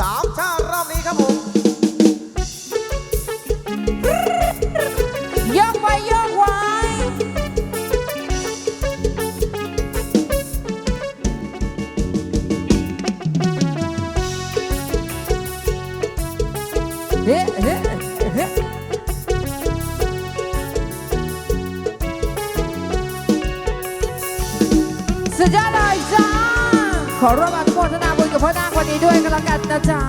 สามชา ด้วยกันละกันนะจ๊ะ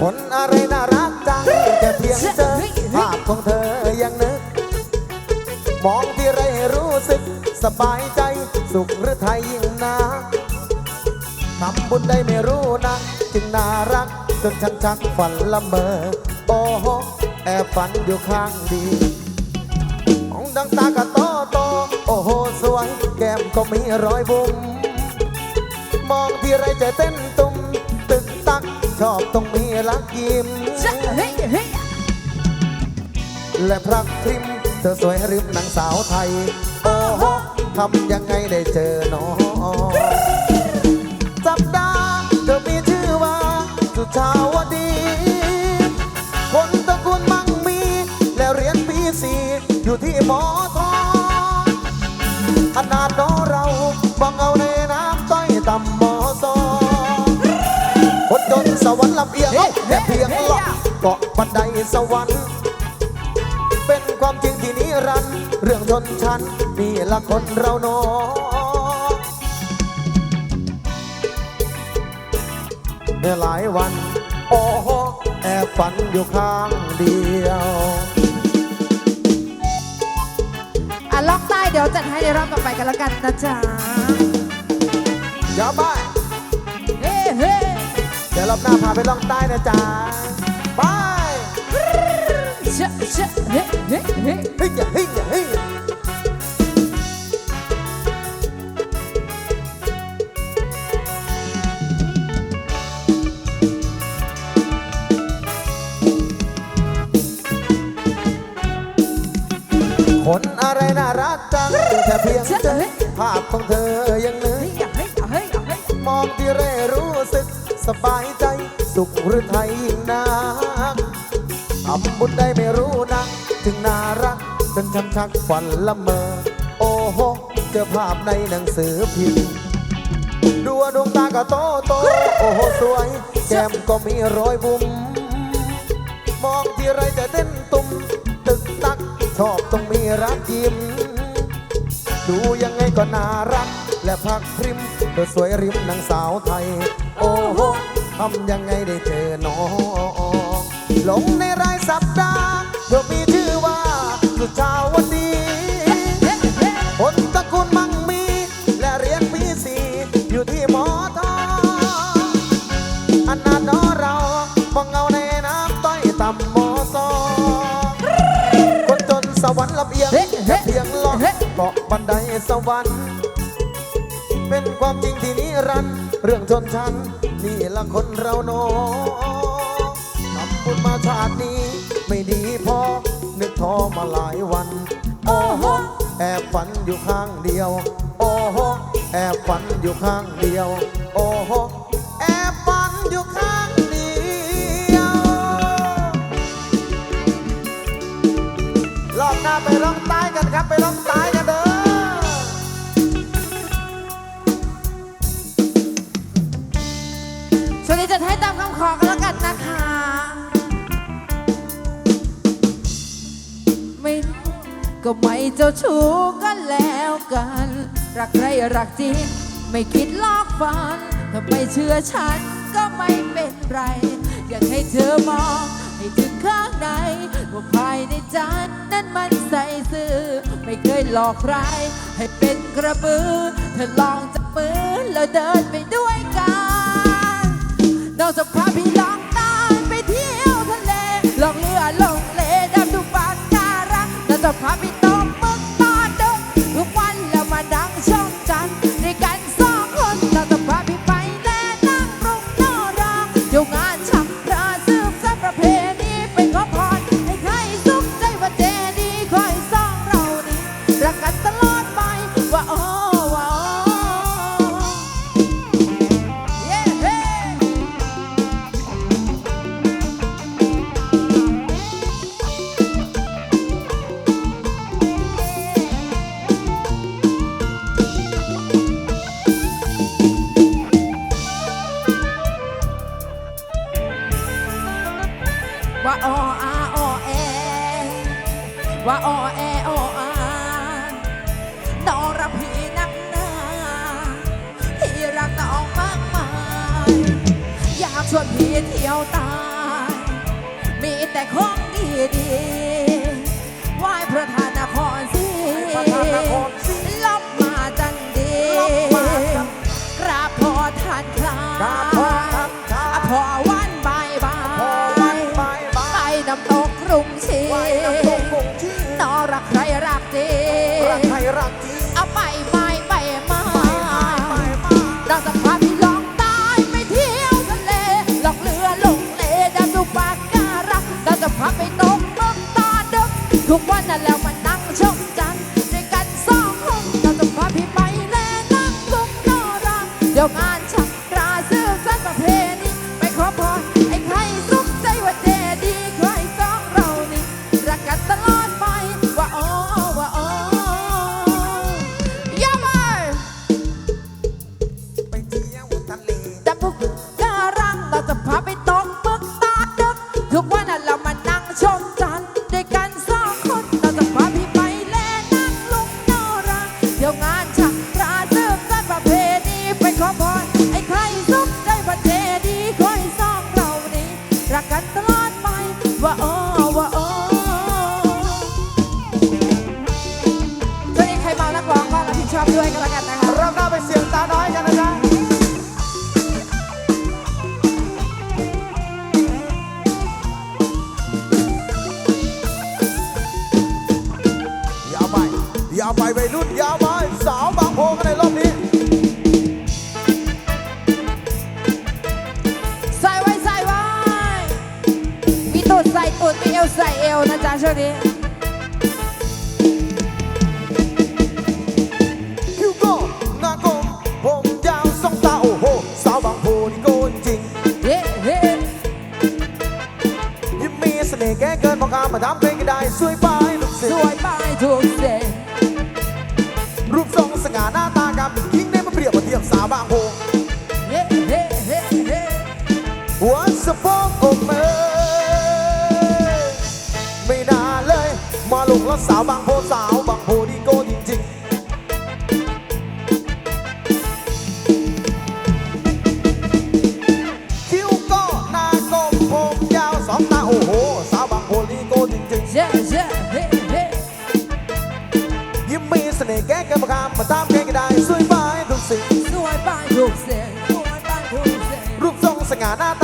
คนอะไรน่ารักจังแค่เพียงเจอภาพของเธอยังนึก มองที่ไรรู้สึกสบายใจสุขหรือไทยยิ่งนาทำบุญได้ไม่รู้นะจึงน่ารักจนฉันชักฝันละเมอโอ้โหแอบฝันอยู่ข้างดีมองดังตากะโตโตโอ้โหสวย แก้มก็มีรอยบุ๋ม มองที่ไรใจเต้นตุ่มตึกตักชอบตรงมีรักยิ้มเฮ้ยเฮ้ยและพรักพริมเธอสวยริมนางสาวไทย โอ้โหทำยังไงได้เจอน้องจับดาเธอมีชื่อว่าสุชาวดี คนตระกูลมั่งมี แล้วเรียนปีสี่อยู่ที่หมอทองขนาดน้อง วรรค์ลำเอียงแค่เพียงหลอกเกาะบันไดสวรรค์ เป็นความจริงที่นิรันดร์เรื่องชนชั้นนี่ละคนเราเนอเมื่อหลายวัน โอ้โหแอบฝันอยู่ข้างเดียวอะล็อกใต้เดี๋ยวจัดให้ในรอบต่อไปกันละกันนะจ๊ะ อย่าบ้าเฮ้เฮ้เดี๋ยวรอบหน้าพาไปล่องใต้นะจ๊ะไปเชะเชะเฮ้เฮ้เฮ้เฮ้ยอย่าเฮ้ยอย่าเฮ้ยคนอะไรน่ารักจังแค่เพียงเจอภาพของเธอ สบายใจ สุขหรือไทยยิ่งนักทำบุญได้ไม่รู้นะ ถึงน่ารักจนช้ำชักฝันละเมอ โอ้โห เจอภาพในหนังสือพิมพ์ดูดวงตาก็โตโต โอ้โห สวย แก้มก็มีรอยบุ๋มมองที่ไรจะเต้นตุ่มตึกตัก ชอบต้องมีรักยิ้ม ดูยังไงก็น่ารัก และพักพริม เธอสวยริมนางสาวไทย โอ้โหทำยังไงได้เจอน้องหลงในรายสัปดาห์เธอมีชื่อว่าสุชาวดีเฮ้เฮ้คนตระกูลมั่งมี และเรียนปีสี่อยู่ที่หมอทองอันนั้นน้อเรามองเงาในน้ำต้อยต่ำหมอซองคนจนสวรรค์ลำเอียงเฮ้แค่เฮ้เพียงหลอกเฮ้เกาะบันไดสวรรค์ เป็นความจริงที่นิรันดร์เรื่องชนชั้นนี่ละคนเราโนทำบุญมาชาตินี้ ไม่ดีพอ นึกท้อมาหลายวัน โอ้โหแอบฝันอยู่ข้างเดียว โอ้โหแอบฝันอยู่ข้างเดียว โอ้โหแอบฝันอยู่ข้างเดียวรอบหน้าไปร้องใต้กันครับไปร้องต้กัน จัดให้ตามคำขอกันละกันนะคะ ไม่ก็ไม่เจ้าชู้กันแล้วกัน รักใครรักจริง ไม่คิดลอกฟันถ้าไม่เชื่อฉันก็ไม่เป็นไร อยากให้เธอมองให้ถึงข้างในว่าภายในใจนั้นมันใส่ซื่อ ไม่เคยหลอกใคร ให้เป็นกระบือเธอลองจับมือแล้วเดินไปด้วยกัน น้อง พดคลาอดพอวันบายบายบไปน้ำตกรุงศรีนตกนอรักใครรักดีรักเอาไปไปไปมาเราจะพาพี่ลองตายไปเที่ยวทะเลลอกเรือลงเลดำดูปากการักเราจะพาไปตกตกตาดึกทุกวันนั่นแล้ว Look one มาทำเพลงก็ได้สวยไปทุกสิ่สวยไปทุกสิ่งรูปทรงสง่าหน้าตากาเป็นยิ่งได้มาเปรียบมาเทียบสาวบางโพเฮ้เฮ้เฮ้เฮ้หัวสมเอไม่น่าเลยมาหลงรักสาวบางโพ ganas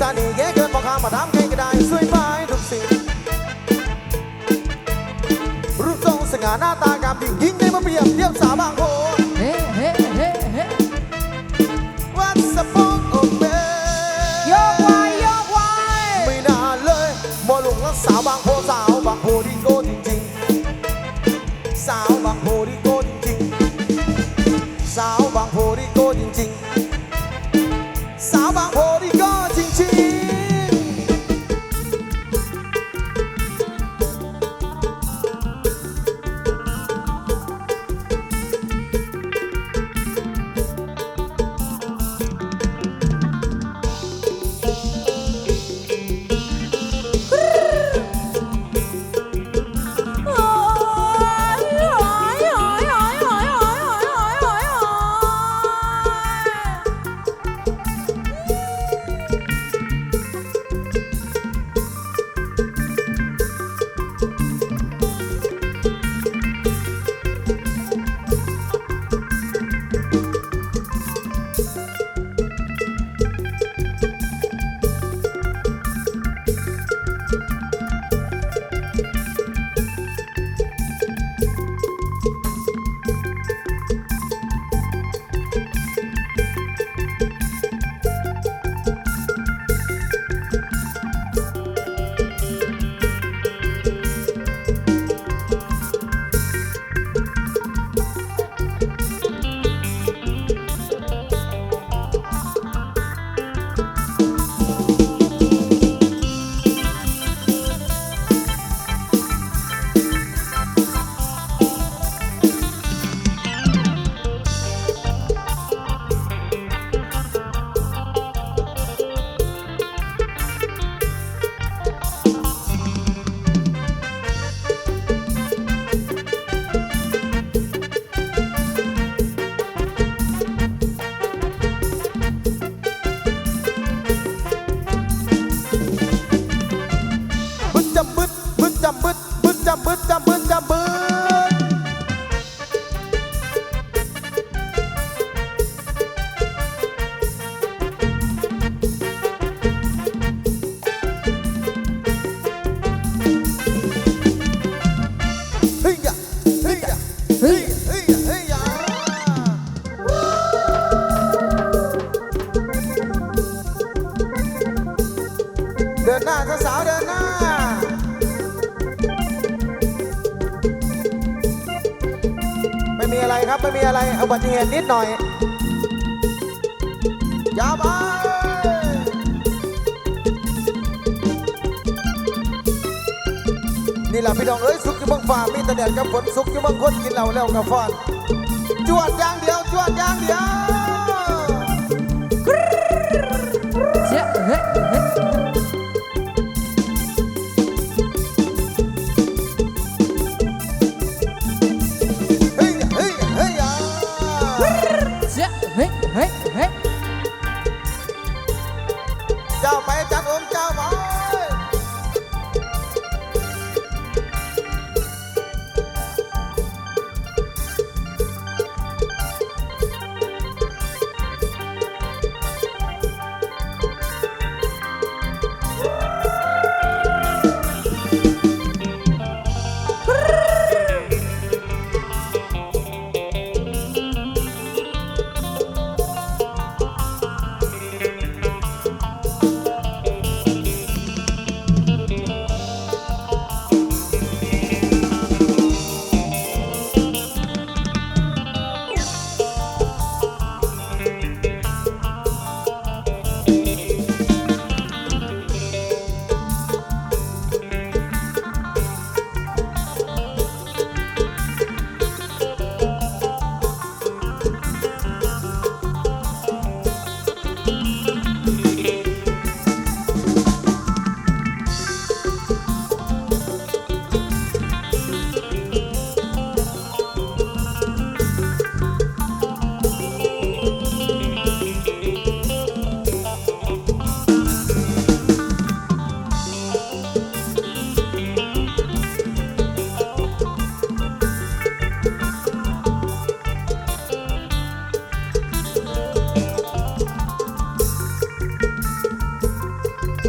ซาดีแย่เกินพอกข้ามาถามใครก็ได้สวยไปทุกสิ่งรูปทรงสง่าหน้าตากามดิ่งยิ่งได้มาเปรียบเทียบสาวบางโพเฮ้เฮเฮเฮ้วัดสะโพกโอเมโยกไว้โยกไว้ไม่นาเลยบ่หลงรักสาวบางโพสา หตุนิดหน่อยอยาวไปนี่แหละพี่น้องเอ้ยสุกอยู่เมืองฟ้ามีแต่แดดกับฝนสุกอยู่เมืองคนกินเหล้าแล้วกับฟอนจวดอย่างเดียวจวดอย่างเดียว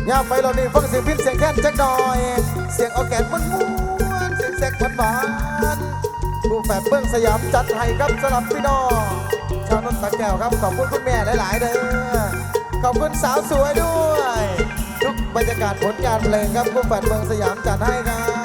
ย่าไปเรานี่ฟังเสียงพิมเสียงแค้นจักหน่อย เสียงออแกนม้วนเสียงแซกหวานๆผู้แฝดเบื้องสยามจัดให้ครับสำหรับพี่น้องชาวนนท์ตะแก้วครับขอบคุณคุณแม่หลายๆเด้อขอบคุณสาวสวยด้วย ทุกบรรยากาศผลงานเพลงครับผู้แฝดเบื้องสยามจัดให้ครับ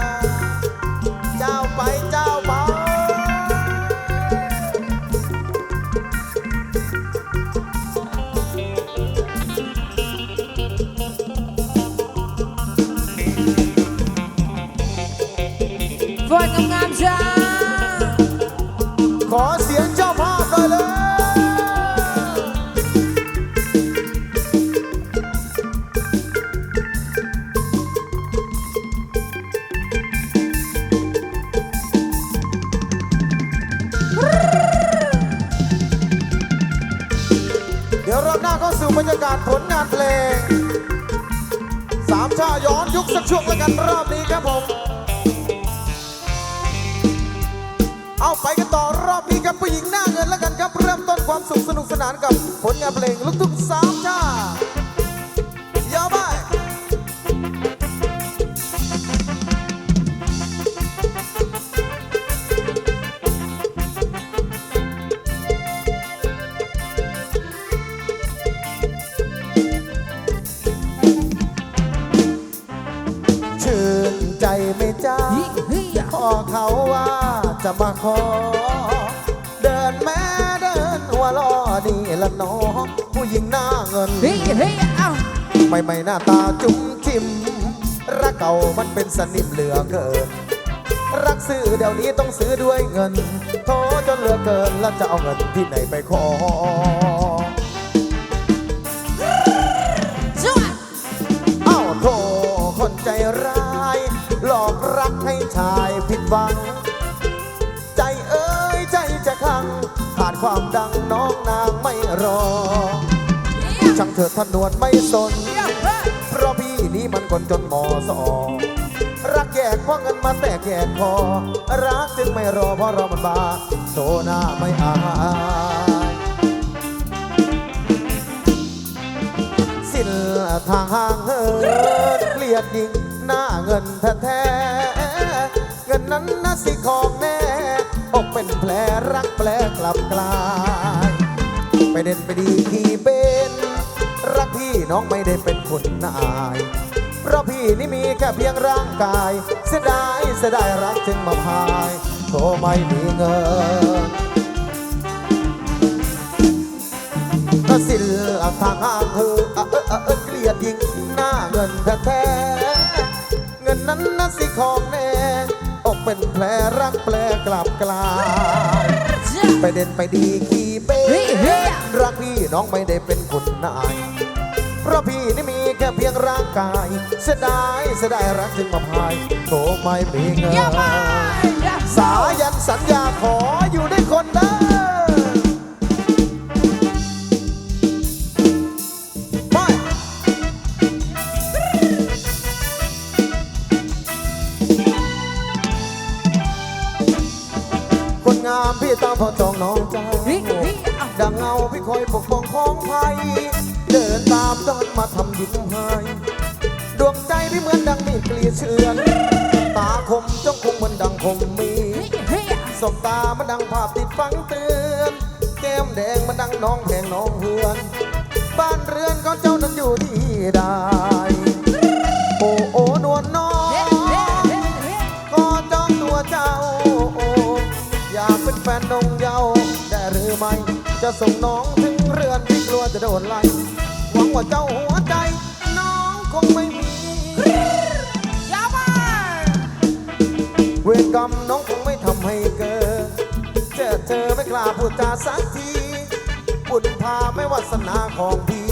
สักช่วงแล้วกันรอบนี้ครับผม เอาไปกันต่อรอบนี้ครับผู้หญิงหน้าเงินแล้วกันครับ เริ่มต้นความสุขสนุกสนานกับผลงานเพลงลูกทุ่งสาว ชื่นใจไหม่จ้าเฮ้ยเฮ้ยพ่อเขาว่าจะมาขอ เดินแม่เดินหัวล้อนี่ละน้องผู้หญิงหน้าเงินเฮ้ยเฮ้ยเอ้าไม่ไม่หน้าตาจุ้มจิ้มรักเก่ามันเป็นสนิมเหลือเกิน รักซื้อเดี๋ยวนี้ต้องซื้อด้วยเงินโทจนเหลือเกินแล้วจะเอาเงินที่ไหนไปขอ ร้าย หลอกรักให้ชายผิดหวัง ใจเอ้ยใจจะขังขาดความดังน้องนางไม่รอ ช่างเถิดทนวนไม่สน เพราะพี่นี้มันคนจนมอสอรักแยกเพราะเงินมาแต่แยกพอรักจึงไม่รอเพราะรอมันบาโชว์หน้าไม่อายสิ้นทางห่างเหินเกลียดยิง หน้าเงินแท้ๆเงินนั้นน่ะสิของแน่อกเป็นแผลรักแปลกลับกลาย ไปเด่นไปดีขี่เป็น รักพี่น้องไม่ได้เป็นคนนาย เพราะพี่นี่มีแค่เพียงร่างกาย เสียดายเสียดายรักจึงมาพายโตไม่มีเงินก็สิลทางห่างเธอเออเออเออเกลียดยิงหน้าเงินแท้ สิของแน่อกเป็นแผลรักแปลกลับกลายไปเด่นไปดีขี่เป้เฮ้ยเฮ้ยรักพี่น้องไม่ได้เป็นคนนายเพราะพี่นี่มีแค่เพียงร่างกาย เสียดายเสียดายรักจึงมาพายโตไม่มีเงินอย่ามาสายันสัญญาขออยู่ด้วยคน พี่ตามพอจองน้องเจ้าเฮ้ยเฮ้ยอะดังเงาพี่คอยปกป้องของภัยเดินตามจนมาทำยิ้มให้ดวงใจพี่เหมือนดังมีกลีเชือนตาคมจ้องคงเหมือนดังคมมีเฮ้ยเฮ้ยสบตามันดังภาพติดฟังเตือนแก้มแดงมันดังน้องแพงน้องเฮือน บ้านเรือนก็เจ้านั้นอยู่ที่ใด จะส่งน้องถึงเรือนที่กลัวจะโดนไล่หวังว่าเจ้าหัวใจ น้องคงไม่มีอย่ามาเวรกรรมน้องคงไม่ทำให้เกิดเจอเธอไม่กล้าพูดจาสักทีบุญพาไม่วาสนาของพี่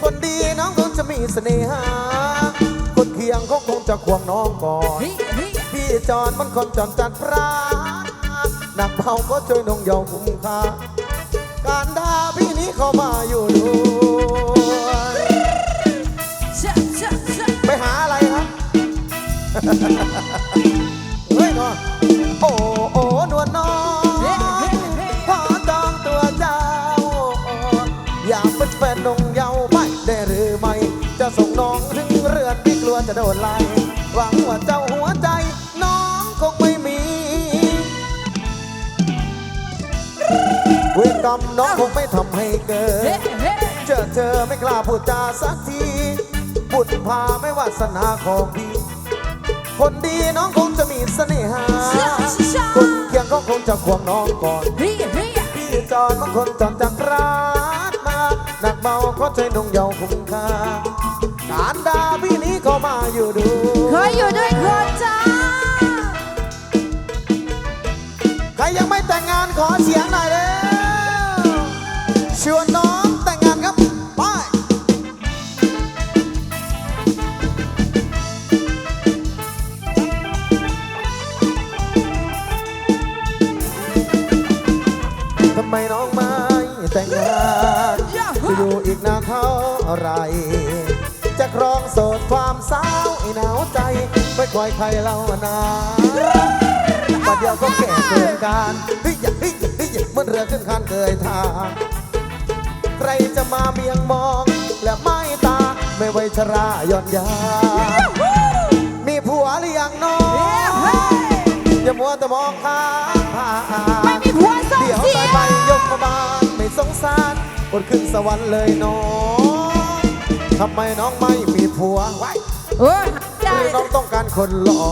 คนดีน้องคงจะมีเสน่หา คนเคียงก็คงจะควงน้องก่อน พี่จอนมันคนจอนจัดพระหนักเบาก็ช่วยน้องยาว์คุ้มค่า การดาพี่นี้เข้ามาอยู่ด้วยไปหาอะไรครับ เฮ้ยก่อนโอ้โอ้นวลน้องเฮ้ยเฮ้ยขอจองตัวเจ้า อยากเป็นแฟนนงเยาวไม่ได้หรือไม่ จะส่งน้องถึงเรือนที่กลัวจะโดนไล่หวังว่าเจ้า เวรกรรมน้องคงไม่ทำให้เกิเฮ้ดยเฮ้ยเจอเธอไม่กล้าพูดจาสักทีบุญพาไม่วาสนาของพี่ คนดีน้องคงจะมีเสน่หา คนเคียงก็คงจะควงน้องก่อนเฮ้ยเฮ้ยพี่จอนบางคนจอนจากร้านมาหนักเบาก็ใจนงเยาว์คุ้มค่าการด่าพี่นี้ก็มาอยู่ดูเคยอยู่ด้วยคนจ้า ใครยังไม่แต่งงานขอเสียง ไม่คอยใครเล่านาประเดี๋ยวก็แก่เกินการเฮ้ยอย่าเฮ้ยเฮ้ยอย่าเหมันเรือขึ้นคันเกยทางใครจะมาเมียงมอง และไม่ตาไม่ไว้ชราย่อนยา มีผัวหรือยังน้องอย่ามัวแต่มองข้ามผ่านไม่มีผัวส่งเดี๋ยวเสีตายยไปยกมาบานไม่สงสารอดขึ้นสวรรค์เลยน้องทำไมน้องไม่มีผัวไว้โอ้ย หได้รือน้องต้องการคนหล่อ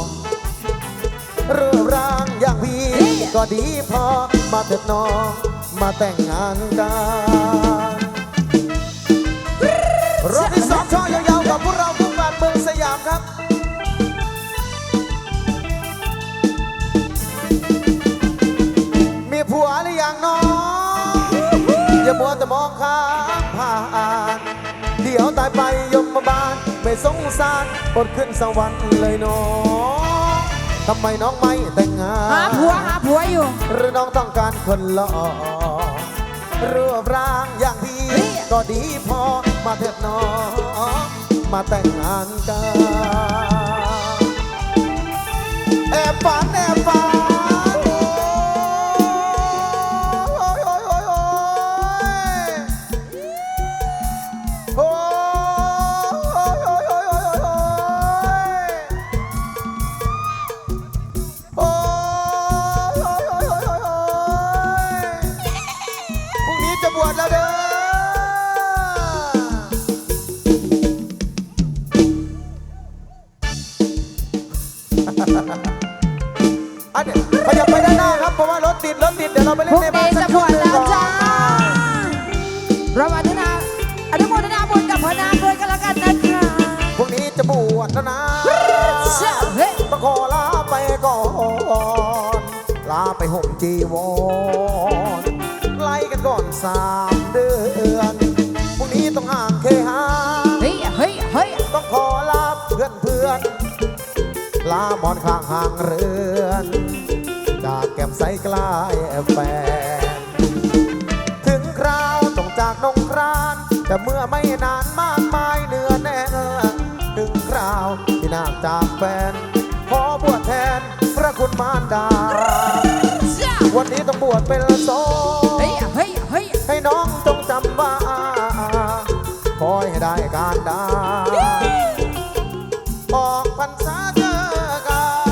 เรืองร่างอย่างพี่ก็ดีพอมาเถิดน้องมาแต่งงานกันรอบที่สองช่อยาวๆกับพวกเราทุกบ้านเมืองสยามครับมีผัวหรือยังน้องอย่ามัวแต่มองข้ามผ่านเดี๋ยวตายไปยมมาบาล ไม่สงสารอดขึ้นสวรรค์เลยน้องทำไมน้องไม่แต่งงาน หาผัวหาผัวอยู่ หรือน้องต้องการคนหล่อรูปร่างอย่างพี่เฮ้ยก็ดีพอมาเถิดน้องมาแต่งงานกัน ลาไปห่มจีวรไล่กันก่อนสามเดือนพรุ่งนี้ต้องห่างเคหาเฮ้ยเฮ้ยเฮ้ยต้องขอลาเพื่อนเพื่อน ลาหมอนข้างห่างเรือนจากแก้มใสกลายแฟนถึงคราวต้องจากนงคราน แต่เมื่อไม่นานมากมายเนื้อแน่นถึงคราวที่นากจากแฟน วันนี้ต้องบวชเป็นโซเฮ้ยเฮ้ยเฮ้ยให้น้องจงจำว่าคอยให้ได้การดาออกพรรษาเจอกัน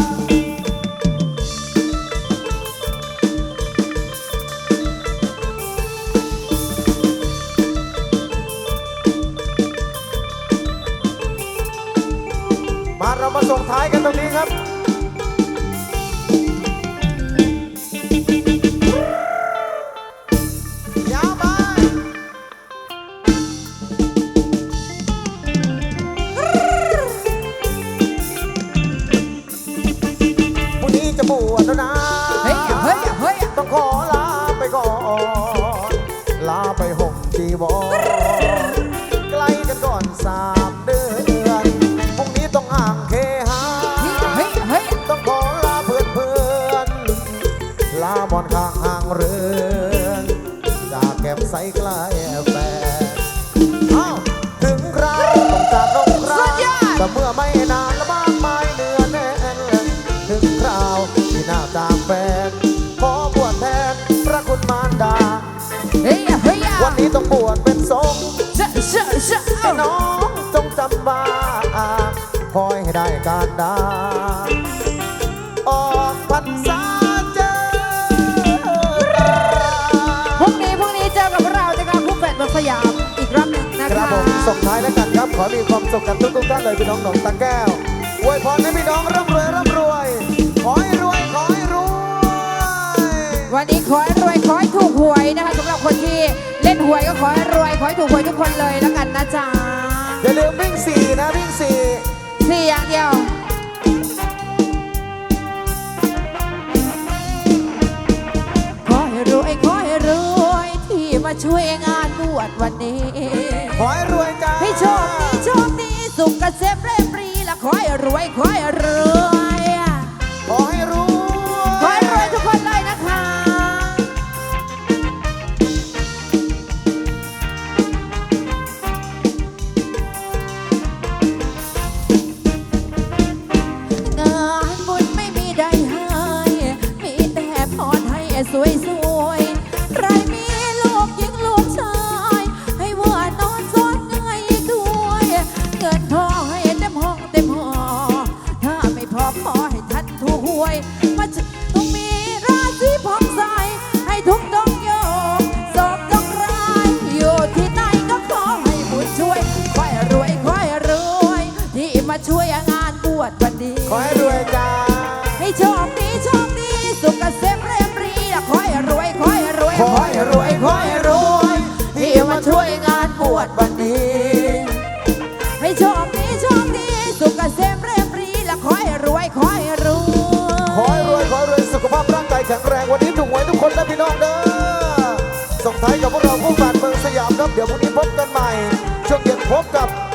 มาเรามาส่งท้ายกันตรงนี้ครับ สุนดยอดแต่เมื่อไม่นานและมากมายเนื้อแน่นถึงคราวที่หน้าจากแฟน ขอบวชแทนพระคุณมารดา เฮ้ยเฮ้ยวันนี้ต้องบวชเป็นสงฆ์เชื่อเชื่อเชื่อให้น้องจงจำว่าคอยให้ได้การดาออกพรรษาเจอกันพรุ่งนี้พรุ่งนี้เจอกับเรานะคะผู้แฝดเมืองสยามอีกรอบหนึ่งนะครัคะบผมส่งท้ายแล้วกันครับ ขอมีความสุขกันทุกทุกๆท่านเลยพี่น้องหนองตาแก้วอวยพรให้พี่น้องร่ำรวยร่ำรวย ขอให้รวยขอให้รวยวันนี้ขอให้รวยขอให้ถูกหวยนะคะสำหรับคนที่เล่นหวยก็ขอให้รวยขอให้ถูกหวยทุกคนเลยแล้วกันนะจ๊ะอย่าลืมวิ่งสี่นะวิ่งสี่สี่อย่างเดียวขอให้รวยขอให้รวยที่มาช่วยงานบวชวันนี้ ขอให้รวยจ้าให้โชคดีโชค ค่อยรวยค่อยรวย วชวันนี้ขอให้รวยจ้า ให้โชคดีโชคดี สุขเกษมเรียบรีขอให้รวยขอให้รวยขอให้รวยขอให้รวยที่มาช่วยงานบวชวันนี้ ให้โชคดีโชคดี สุขเกษมเรียบรีและขอให้รวยขอให้รวยขอให้รวยขอให้รวยสุขภาพร่างกายแข็งแรงวันนี้ถูกหวยทุกคนนะพี่น้องเด้อส่งท้ายกับพวกเราผู้ฝานเมืองสยามครับเดี๋ยวพรุ่งนี้พบกันใหม่ช่วงเย็นพบกับนะครับ